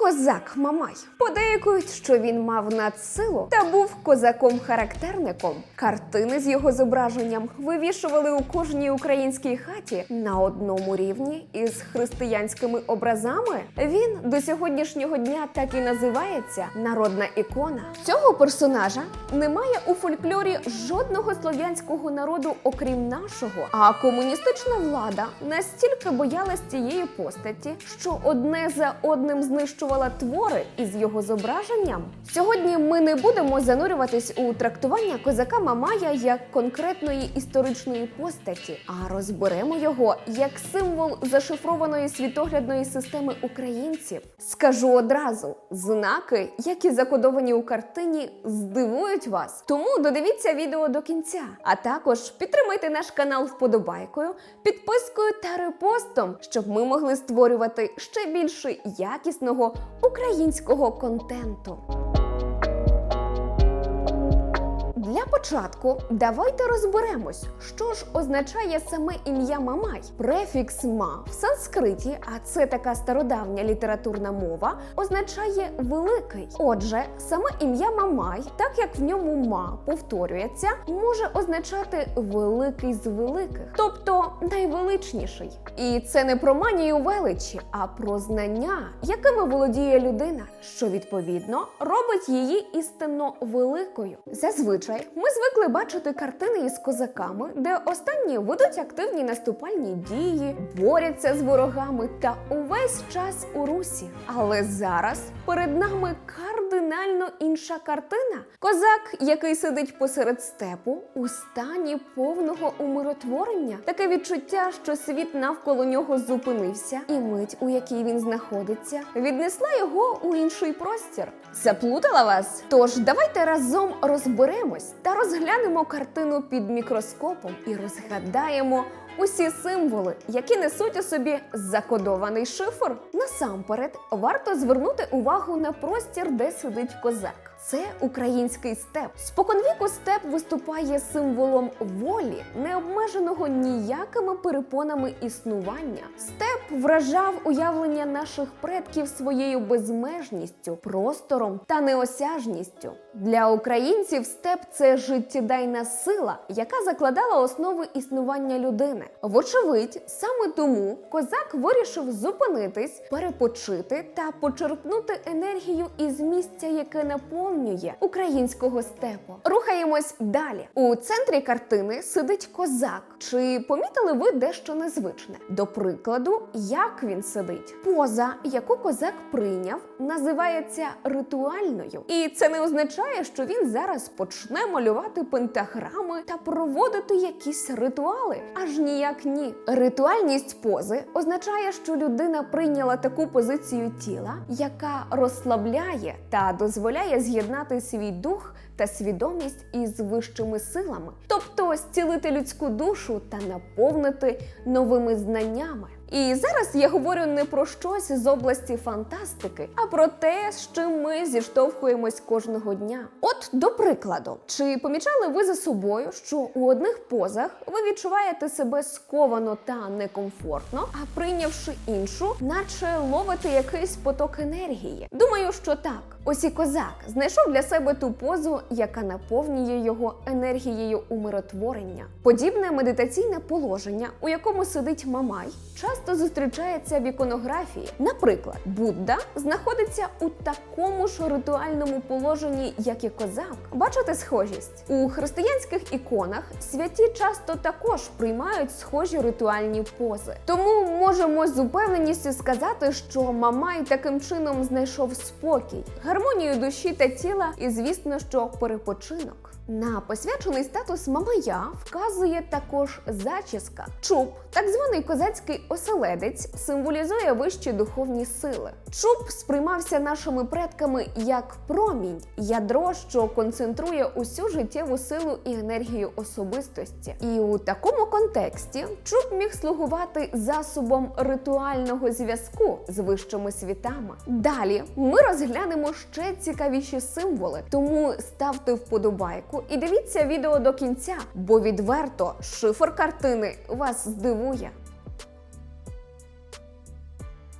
Козак Мамай. Подейкують, що він мав надсилу та був козаком-характерником. Картини з його зображенням вивішували у кожній українській хаті на одному рівні із християнськими образами. Він до сьогоднішнього дня так і називається народна ікона. Цього персонажа немає у фольклорі жодного слов'янського народу, окрім нашого. А комуністична влада настільки боялась цієї постаті, що одне за одним знищувала твори із його зображенням. Сьогодні ми не будемо занурюватись у трактування козака Мамая як конкретної історичної постаті, а розберемо його як символ зашифрованої світоглядної системи українців. Скажу одразу: знаки, які закодовані у картині, здивують вас. Тому додивіться відео до кінця. А також підтримайте наш канал вподобайкою, підпискою та репостом, щоб ми могли створювати ще більше якісного українського контенту. Початку давайте розберемось, що ж означає саме ім'я Мамай. Префікс ма в санскриті, а це така стародавня літературна мова, означає великий. Отже, саме ім'я Мамай, так як в ньому ма повторюється, може означати великий з великих, тобто найвеличніший. І це не про манію величі, а про знання, якими володіє людина, що відповідно робить її істинно великою. Зазвичай ми звикли бачити картини із козаками, де останні ведуть активні наступальні дії, борються з ворогами та увесь час у русі. Але зараз перед нами кардинально інша картина. Козак, який сидить посеред степу, у стані повного умиротворення, таке відчуття, що світ навколо нього зупинився, і мить, у якій він знаходиться, віднесла його у інший простір. Заплутала вас? Тож давайте разом розберемось та розглянемо картину під мікроскопом і розгадаємо усі символи, які несуть у собі закодований шифр. Насамперед варто звернути увагу на простір, де сидить козак. Це український степ. Споконвіку степ виступає символом волі, не обмеженого ніякими перепонами існування. Степ вражав уявлення наших предків своєю безмежністю, простором та неосяжністю. Для українців степ це життєдайна сила, яка закладала основи існування людини. Вочевидь, саме тому козак вирішив зупинитись, перепочити та почерпнути енергію із місця, яке наповнює українського степу. Рухаємось далі. У центрі картини сидить козак. Чи помітили ви дещо незвичне? До прикладу, як він сидить? Поза, яку козак прийняв, називається ритуальною. І це не означає, що він зараз почне малювати пентаграми та проводити якісь ритуали. Аж ніяк ні. Ритуальність пози означає, що людина прийняла таку позицію тіла, яка розслабляє та дозволяє з'єднати свій дух та свідомість із вищими силами, тобто зцілити людську душу та наповнити новими знаннями. І зараз я говорю не про щось з області фантастики, а про те, з чим ми зіштовхуємось кожного дня. От до прикладу, чи помічали ви за собою, що у одних позах ви відчуваєте себе сковано та некомфортно, а прийнявши іншу, наче ловите якийсь поток енергії? Думаю, що так. Ось і козак знайшов для себе ту позу, яка наповнює його енергією умиротворення. Подібне медитаційне положення, у якому сидить Мамай, часто зустрічається в іконографії. Наприклад, Будда знаходиться у такому ж ритуальному положенні, як і козак. Бачите схожість? У християнських іконах святі часто також приймають схожі ритуальні пози. Тому можемо з упевненістю сказати, що Мамай таким чином знайшов спокій, гармонію душі та тіла, і звісно, що перепочинок. На посвячений статус Мамая вказує також зачіска. Чуб, так званий козацький оселедець, символізує вищі духовні сили. Чуб сприймався нашими предками як промінь, ядро, що концентрує усю життєву силу і енергію особистості. І у такому контексті чуб міг слугувати засобом ритуального зв'язку з вищими світами. Далі ми розглянемо ще цікавіші символи, тому ставте вподобайку і дивіться відео до кінця, бо відверто шифр картини вас здивує.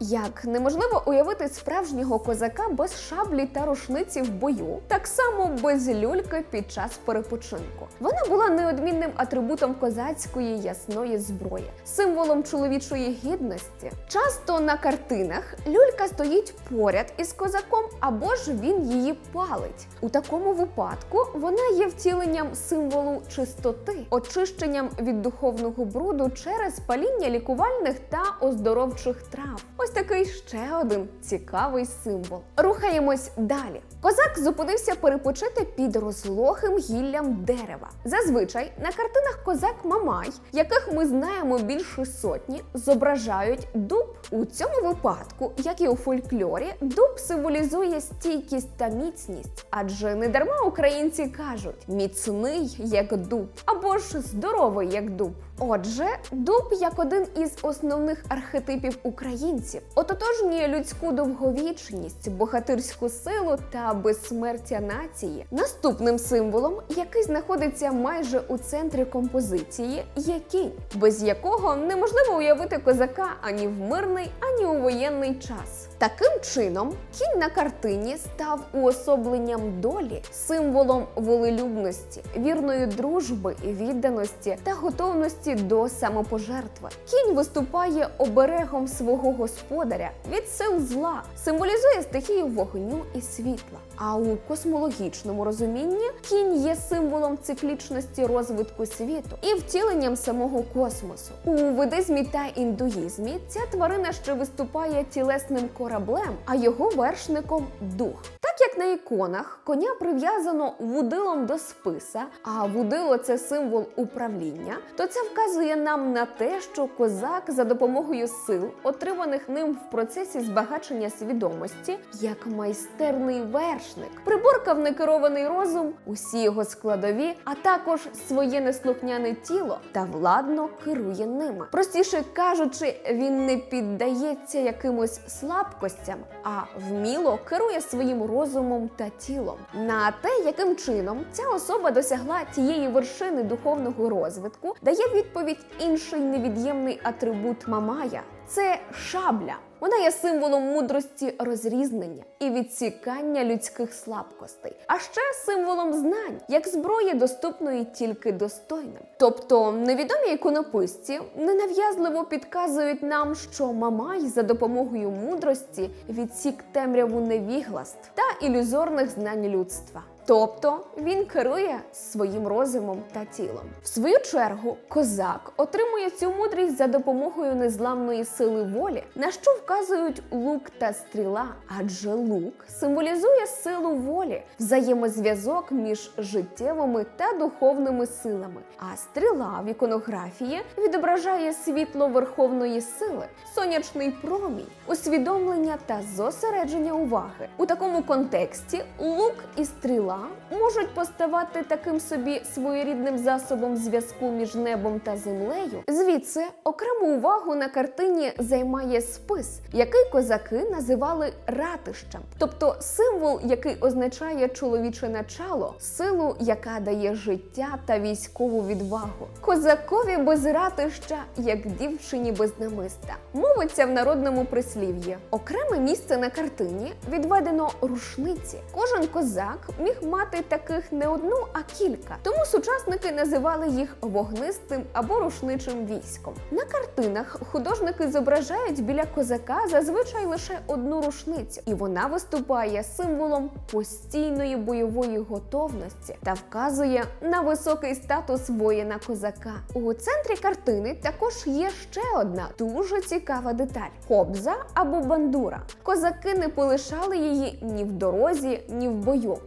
Як неможливо уявити справжнього козака без шаблі та рушниці в бою, так само без люльки під час перепочинку. Вона була неодмінним атрибутом козацької ясної зброї, символом чоловічої гідності. Часто на картинах люлька стоїть поряд із козаком, або ж він її палить. У такому випадку вона є втіленням символу чистоти, очищенням від духовного бруду через паління лікувальних та оздоровчих трав. Ось такий ще один цікавий символ. Рухаємось далі. Козак зупинився перепочити під розлогим гіллям дерева. Зазвичай на картинах козак Мамай, яких ми знаємо більше сотні, зображають дуб. У цьому випадку, як і у фольклорі, дуб символізує стійкість та міцність, адже не дарма українці кажуть міцний як дуб або ж здоровий як дуб. Отже, дуб як один із основних архетипів українців, ототожнює людську довговічність, богатирську силу та безсмертя нації. Наступним символом, який знаходиться майже у центрі композиції, є кінь, без якого неможливо уявити козака ані в мирний, ані у воєнний час. Таким чином, кінь на картині став уособленням долі, символом волелюбності, вірної дружби відданості та готовності до самопожертви. Кінь виступає оберегом свого господаря від сил зла, символізує стихію вогню і світла. А у космологічному розумінні кінь є символом циклічності розвитку світу і втіленням самого космосу. У ведизмі та індуїзмі ця тварина ще виступає тілесним кораблем, а його вершником дух. Так як на іконах коня прив'язано вудилом до списа, а вудило це символ управління, то це вказує нам на те, що козак за допомогою сил, отриманих ним в процесі збагачення свідомості, як майстерний вершник, приборкав некерований розум, усі його складові, а також своє неслухняне тіло та владно керує ними. Простіше кажучи, він не піддається якимось слабкостям, а вміло керує своїм розумом та тілом. На те, яким чином ця особа досягла тієї вершини духовного розвитку, дає відповідь інший невід'ємний атрибут Мамая це шабля. Вона є символом мудрості розрізнення і відсікання людських слабкостей, а ще символом знань, як зброї, доступної тільки достойним. Тобто невідомі іконописці ненав'язливо підказують нам, що Мамай за допомогою мудрості відсік темряву невігластв та ілюзорних знань людства. Тобто він керує своїм розумом та тілом. В свою чергу, козак отримує цю мудрість за допомогою незламної сили волі, на що вказують лук та стріла, адже лук символізує силу волі, взаємозв'язок між життєвими та духовними силами. А стріла в іконографії відображає світло верховної сили, сонячний промінь, усвідомлення та зосередження уваги. У такому контексті лук і стріла можуть поставати таким собі своєрідним засобом зв'язку між небом та землею. Звідси окрему увагу на картині займає спис, який козаки називали ратищем, тобто символ, який означає чоловіче начало, силу, яка дає життя та військову відвагу. Козакові без ратища, як дівчині без намиста, мовиться в народному прислів'ї. Окреме місце на картині відведено рушниці. Кожен козак міг мати таких не одну, а кілька. Тому сучасники називали їх вогнистим або рушничим військом. На картинах художники зображають біля козака зазвичай лише одну рушницю, і вона виступає символом постійної бойової готовності та вказує на високий статус воїна козака. У центрі картини також є ще одна дуже цікава деталь: кобза або бандура. Козаки не полишали її ні в дорозі, ні в бою,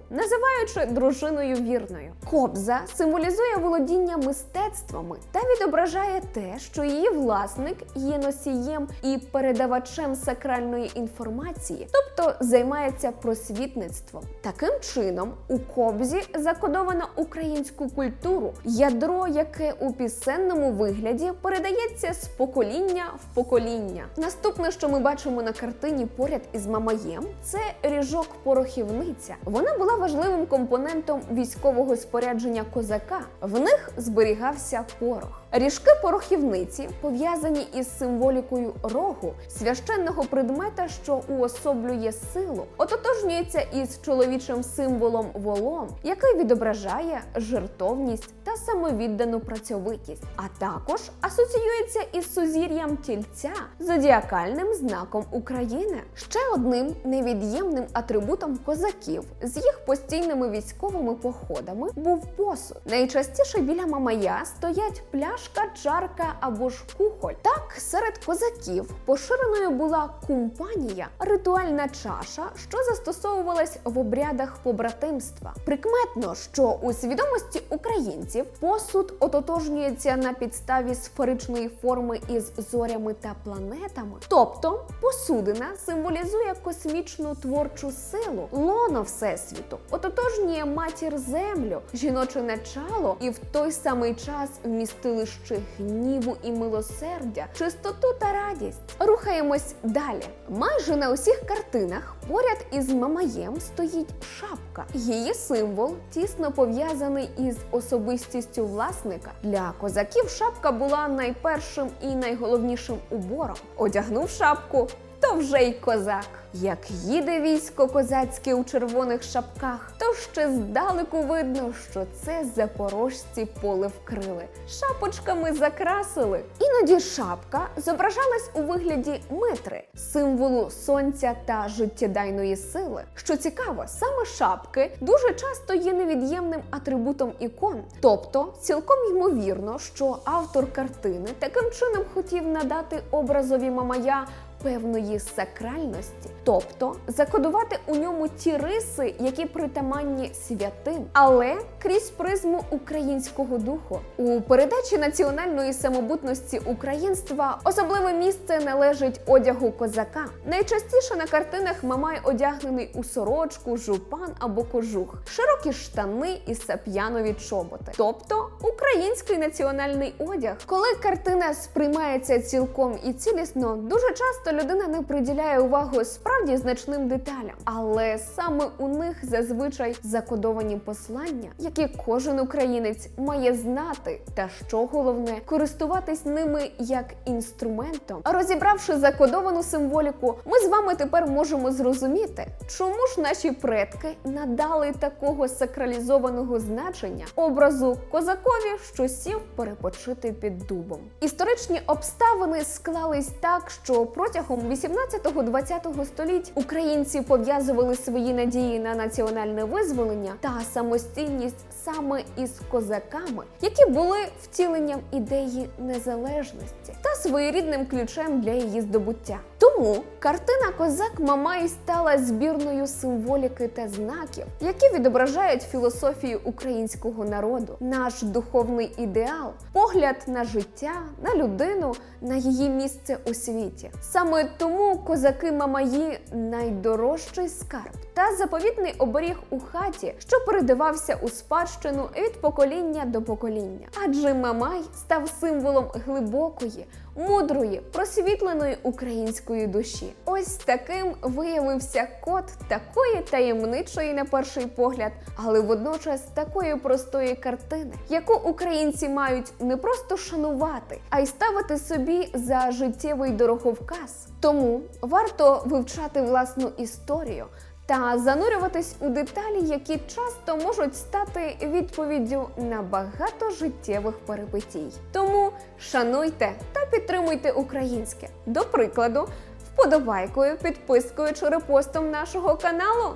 називаючи дружиною вірною. Кобза символізує володіння мистецтвами та відображає те, що її власник є носієм і передавачем сакральної інформації, тобто займається просвітництвом. Таким чином, у кобзі закодовано українську культуру, ядро, яке у пісенному вигляді передається з покоління в покоління. Наступне, що ми бачимо на картині поряд із Мамаєм, це ріжок порохівниця. Вона була важливим компонентом військового спорядження козака. В них зберігався порох. Ріжки порохівниці пов'язані із символікою рогу, священного предмета, що уособлює силу, ототожнюється із чоловічим символом волом, який відображає жертовність та самовіддану працьовитість, а також асоціюється із сузір'ям тільця, зодіакальним знаком України. Ще одним невід'ємним атрибутом козаків з їх постійними військовими походами був посуд. Найчастіше біля мамая стоять пляшка, чарка або ж кухоль. Так, серед козаків поширеною була кумпанія, ритуальна чаша, що застосовувалась в обрядах побратимства. Прикметно, що у свідомості українців посуд ототожнюється на підставі сферичної форми із зорями та планетами. Тобто посудина символізує космічну творчу силу, лоно всесвіту, ототожнює матір землю, жіноче начало і в той самий час вмістилище гніву і милосердя, чистоту та радість. Рухаємось далі. Майже на усіх картинах поряд із мамаєм стоїть шапка. Її символ тісно пов'язаний із особистістю власника. Для козаків шапка була найпершим і найголовнішим убором. Одягнув шапку. То вже й козак. Як їде військо козацьке у червоних шапках, то ще здалеку видно, що це запорожці поле вкрили, шапочками закрасили. Іноді шапка зображалась у вигляді митри, символу сонця та життєдайної сили. Що цікаво, саме шапки дуже часто є невід'ємним атрибутом ікон. Тобто, цілком ймовірно, що автор картини таким чином хотів надати образові мамая певної сакральності, тобто закодувати у ньому ті риси, які притаманні святим, але крізь призму українського духу. У передачі національної самобутності українства особливе місце належить одягу козака. Найчастіше на картинах Мамай одягнений у сорочку, жупан або кожух, широкі штани і сап'янові чоботи, тобто український національний одяг. Коли картина сприймається цілком і цілісно, дуже часто людина не приділяє увагу справді значним деталям, але саме у них зазвичай закодовані послання, які кожен українець має знати, та що головне, користуватись ними як інструментом. Розібравши закодовану символіку, ми з вами тепер можемо зрозуміти, чому ж наші предки надали такого сакралізованого значення образу козакові, що сів перепочити під дубом. Історичні обставини склались так, що протягом 18-20 століть українці пов'язували свої надії на національне визволення та самостійність саме із козаками, які були втіленням ідеї незалежності та своєрідним ключем для її здобуття. Тому картина Козак Мамай стала збірною символіки та знаків, які відображають філософію українського народу, наш духовний ідеал, погляд на життя, на людину, на її місце у світі. Саме тому козаки Мамаї найдорожчий скарб та заповітний оберіг у хаті, що передавався у спадщину від покоління до покоління. Адже Мамай став символом глибокої, мудрої, просвітленої української душі. Ось таким виявився код такої таємничої на перший погляд, але водночас такої простої картини, яку українці мають не просто шанувати, а й ставити собі за життєвий дороговказ. Тому варто вивчати власну історію. Та занурюватись у деталі, які часто можуть стати відповіддю на багато життєвих перипетій. Тому шануйте та підтримуйте українське. До прикладу, вподобайкою, підпискою чи репостом нашого каналу.